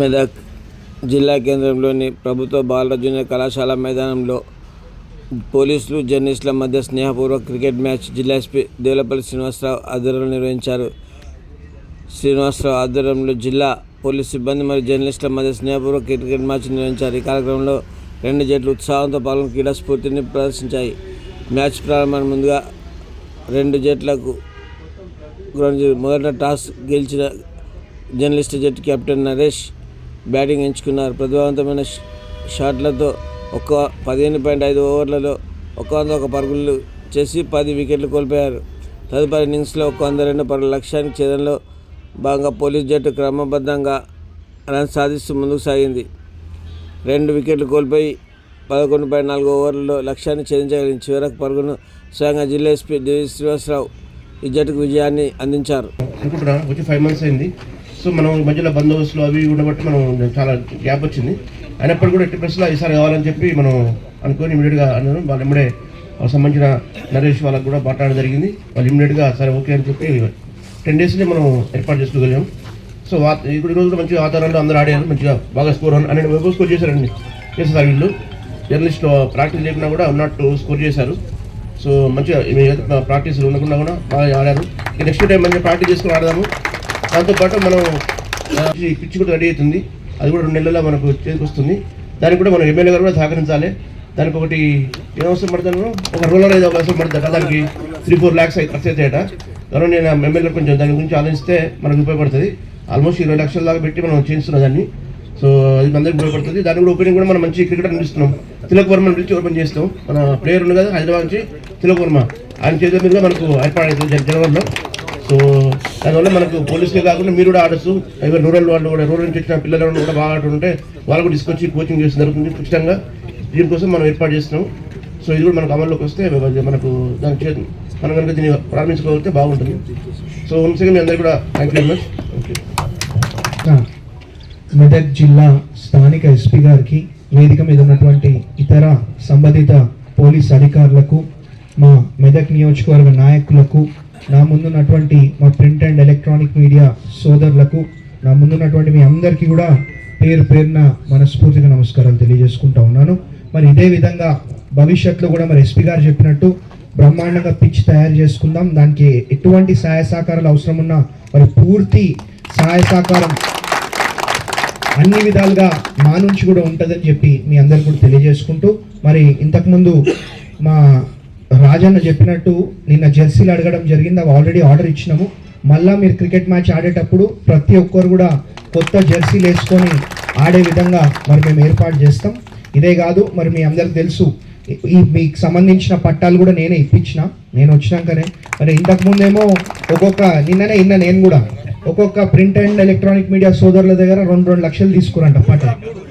మెదక్ జిల్లా కేంద్రంలోని ప్రభుత్వ బాలర జూనియర్ కళాశాల మైదానంలో పోలీసులు జర్నలిస్టుల మధ్య స్నేహపూర్వక క్రికెట్ మ్యాచ్ జిల్లా ఎస్పీ దేవులపల్లి శ్రీనివాసరావు ఆధ్వర్యంలో నిర్వహించారు. శ్రీనివాసరావు ఆధ్వర్యంలో జిల్లా పోలీస్ సిబ్బంది మరియు జర్నలిస్టుల మధ్య స్నేహపూర్వక క్రికెట్ మ్యాచ్ నిర్వహించారు. ఈ కార్యక్రమంలో రెండు జట్లు ఉత్సాహంతో పాల్గొని క్రీడా స్ఫూర్తిని ప్రదర్శించాయి. మ్యాచ్ ప్రారంభానికి ముందుగా రెండు జట్లకు గ్రౌండ్ మొదట టాస్ గెలిచిన జర్నలిస్ట్ జట్టు కెప్టెన్ నరేష్ బ్యాటింగ్ ఎంచుకున్నారు. ప్రతిభావంతమైన షాట్లతో ఒక్క పదిహేను పాయింట్ ఐదు ఓవర్లలో ఒక వంద ఒక పరుగులు చేసి పది వికెట్లు కోల్పోయారు. తదుపరి ఇన్నింగ్స్లో ఒక వంద రెండు పరుగుల లక్ష్యానికి ఛేదంలో భాగంగా పోలీస్ జట్టు క్రమబద్ధంగా రన్స్ సాధిస్తూ ముందుకు సాగింది. రెండు వికెట్లు కోల్పోయి పదకొండు పాయింట్ నాలుగు ఓవర్లలో లక్ష్యాన్ని ఛేదించగలిగిన చివరకు పరుగును స్వయంగా జిల్లా ఎస్పీ దేవి శ్రీనివాసరావు ఈ జట్టుకు విజయాన్ని అందించారు. అనుకుంటున్నా వచ్చి ఫైవ్ మంత్స్ అయింది. సో మనం మధ్యలో బందోబస్తులు అవి ఉండబట్టి మనం చాలా గ్యాప్ వచ్చింది. అయినప్పటికీ కూడా ఎట్టి ప్రెస్లో ఈసారి కావాలని చెప్పి మనం అనుకొని ఇమీడియట్గా అన్నారు వాళ్ళు ఇమ్మడే సంబంధించిన నరేష్ వాళ్ళకు కూడా మాట్లాడడం జరిగింది. వాళ్ళు ఇమీడియట్గా సరే ఓకే అని చెప్పి టెన్ డేస్ని మనం ఏర్పాటు చేసుకోగలిగాం. సో వా ఇప్పుడు ఈరోజు కూడా మంచిగా వాతావరణంలో అందరూ ఆడారు. మంచిగా బాగా స్కోర్ అని వెబ్ స్కోర్ చేశారండి. చేశారు వీళ్ళు. జర్నలిస్ట్లో ప్రాక్టీస్ లేకుండా కూడా ఉన్నట్టు స్కోర్ చేశారు. సో మంచిగా ప్రాక్టీస్ ఉండకుండా కూడా బాగా ఆడారు. నెక్స్ట్ టైం మంచిగా ప్రాక్టీస్ చేసుకుని ఆడదాము. దాంతోపాటు మనం పిచ్చి కూడా రెడీ అవుతుంది. అది కూడా రెండు నెలల్లో మనకు చేతికి దానికి కూడా మనం ఎమ్మెల్యే గారు కూడా సహకరించాలి. దానికి ఒకటి ఏం అవసరం పడతాను ఒక రోలర్ అయితే ఒక అవసరం పడుతుంది దానికి త్రీ ఫోర్ ల్యాక్స్ అయితే ఖర్చు అవుతాయట. కాబట్టి నేను ఎమ్మెల్యే కొంచెం దాని గురించి ఆలోచిస్తే మనకు ఉపయోగపడుతుంది. ఆల్మోస్ట్ ఇరవై లక్షల దాకా పెట్టి మనం చేస్తున్నాం దాన్ని. సో అది అందరికి ఉపయోగపడుతుంది. దాని కూడా ఓపెనింగ్ కూడా మనం మంచి క్రికెట్ అందిస్తున్నాం. తిలక్ వర్మని పిలిచి ఓపెన్ చేస్తాం? మన ప్లేయర్ ఉంది కదా హైదరాబాద్ నుంచి తిలక్ వర్మ. ఆయన చేతుల మీదుగా మనకు ఏర్పాటు అవుతుంది జనవరిలో. సో దానివల్ల మనకు పోలీసులే కాకుండా మీరు కూడా ఆడచ్చు. అయితే రూరల్ వాళ్ళు కూడా రూరల్ నుంచి వచ్చిన పిల్లలు కూడా బాగా ఆడుతుంటే వాళ్ళు కూడా తీసుకొచ్చి కోచింగ్ చేసి జరుగుతుంది ఖచ్చితంగా దీనికోసం మనం ఏర్పాటు చేస్తున్నాం. సో ఇది కూడా మనకు అమల్లోకి వస్తే మనకు దాని చే మనం కనుక దీన్ని ప్రారంభించుకోగలిగితే బాగుంటుంది. సో వన్స్ మీ అందరికీ కూడా thank you very much okay Medak జిల్లా స్థానిక ఎస్పీ గారికి వేదిక మీద ఉన్నటువంటి ఇతర సంబంధిత పోలీస్ అధికారులకు మా మెదక్ నియోజకవర్గ నాయకులకు నా ముందున్నటువంటి మా ప్రింట్ అండ్ ఎలక్ట్రానిక్ మీడియా సోదరులకు నా ముందున్నటువంటి మీ అందరికీ కూడా పేరు పేరున మనస్ఫూర్తిగా నమస్కారాలు తెలియజేసుకుంటా ఉన్నాను. మరి ఇదే విధంగా భవిష్యత్తులో కూడా మరి ఎస్పీ గారు చెప్పినట్టు బ్రహ్మాండంగా పిచ్ తయారు చేసుకుందాం. దానికి ఎటువంటి సహాయ సహకారాలు అవసరం ఉన్నా మరి పూర్తి సహాయ సహకారం అన్ని విధాలుగా మా నుంచి కూడా ఉంటుందని చెప్పి మీ అందరికి కూడా తెలియజేసుకుంటూ మరి ఇంతకుముందు మా రాజన్న చెప్పినట్టు నిన్న జెర్సీలు అడగడం జరిగింది. అవి ఆల్రెడీ ఆర్డర్ ఇచ్చినాము. మళ్ళీ మీరు క్రికెట్ మ్యాచ్ ఆడేటప్పుడు ప్రతి ఒక్కరు కూడా కొత్త జెర్సీలు వేసుకొని ఆడే విధంగా మరి మేము ఏర్పాటు చేస్తాం. ఇదే కాదు మరి మీ అందరికి తెలుసు ఈ మీకు సంబంధించిన పట్టాలు కూడా నేనే ఇప్పించిన. నేను వచ్చినాకనే. మరి ఇంతకు ముందేమో ఒక్కొక్క నిన్ననే నిన్న నేను కూడా ఒక్కొక్క ప్రింట్ అండ్ ఎలక్ట్రానిక్ మీడియా సోదరుల దగ్గర రెండు రెండు లక్షలు తీసుకురంట పట్ట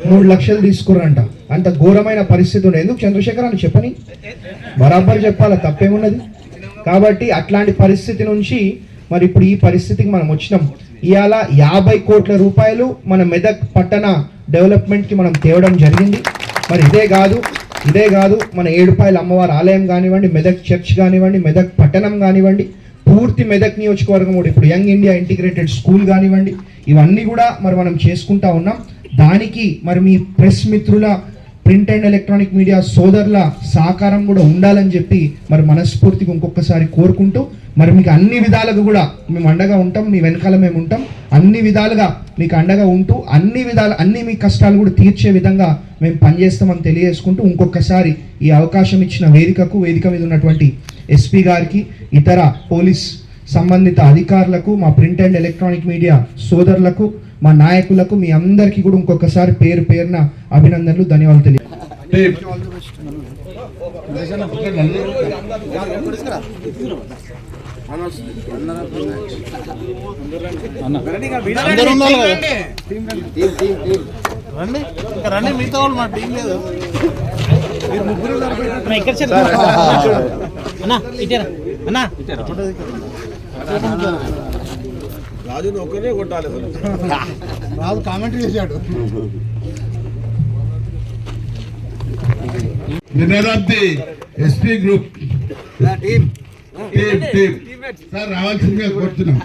మూడు లక్షలు తీసుకురంట. అంత ఘోరమైన పరిస్థితి ఉండే ఎందుకు చంద్రశేఖర్ అని చెప్పని? బరాబర్ చెప్పాలా? తప్పేమున్నది? కాబట్టి అట్లాంటి పరిస్థితి నుంచి మరి ఇప్పుడు ఈ పరిస్థితికి మనం వచ్చినాం. ఇవాళ యాభై కోట్ల రూపాయలు మన మెదక్ పట్టణ డెవలప్మెంట్కి మనం తేవడం జరిగింది. మరి ఇదే కాదు ఇదే కాదు మన ఏడుపాయల అమ్మవారి ఆలయం కానివ్వండి మెదక్ చర్చ్ కానివ్వండి మెదక్ పట్టణం కానివ్వండి పూర్తి మెదక్ నియోజకవర్గం కూడా ఇప్పుడు యంగ్ ఇండియా ఇంటిగ్రేటెడ్ స్కూల్ కానివ్వండి ఇవన్నీ కూడా మరి మనం చేసుకుంటా ఉన్నాం. దానికి మరి మీ ప్రెస్ మిత్రుల ప్రింట్ అండ్ ఎలక్ట్రానిక్ మీడియా సోదరుల సహకారం కూడా ఉండాలని చెప్పి మరి మనస్ఫూర్తిగా ఇంకొకసారి కోరుకుంటూ మరి మీకు అన్ని విధాలుగా కూడా మేము అండగా ఉంటాం మీ వెనకాల మేము ఉంటాం. అన్ని విధాలుగా మీకు అండగా ఉంటూ అన్ని విధాలు అన్ని మీ కష్టాలు కూడా తీర్చే విధంగా మేము పనిచేస్తామని తెలియజేసుకుంటూ ఇంకొకసారి ఈ అవకాశం ఇచ్చిన వేదికకు వేదిక మీద ఉన్నటువంటి ఎస్పీ గారికి ఇతర పోలీస్ సంబంధిత అధికారులకు మా ప్రింట్ అండ్ ఎలక్ట్రానిక్ మీడియా సోదరులకు మా నాయకులకు మీ అందరికీ కూడా ఇంకొకసారి పేరు పేరున అభినందనలు ధన్యవాదాలు తెలియ రండి ఇంకా రండి మిగతా వాళ్ళు మా టీం లేదు మీరు ముగ్గురు అన్న ఇక్కడ చెప్పు. అన్న. ఇటేరా. అన్న. రాజుని ఒక్కనే కొట్టాలి రాజు కామెంటరీ చేశాడు. group. Team, team. సార్ రావాల్సిందిగా కోరుతున్నాం.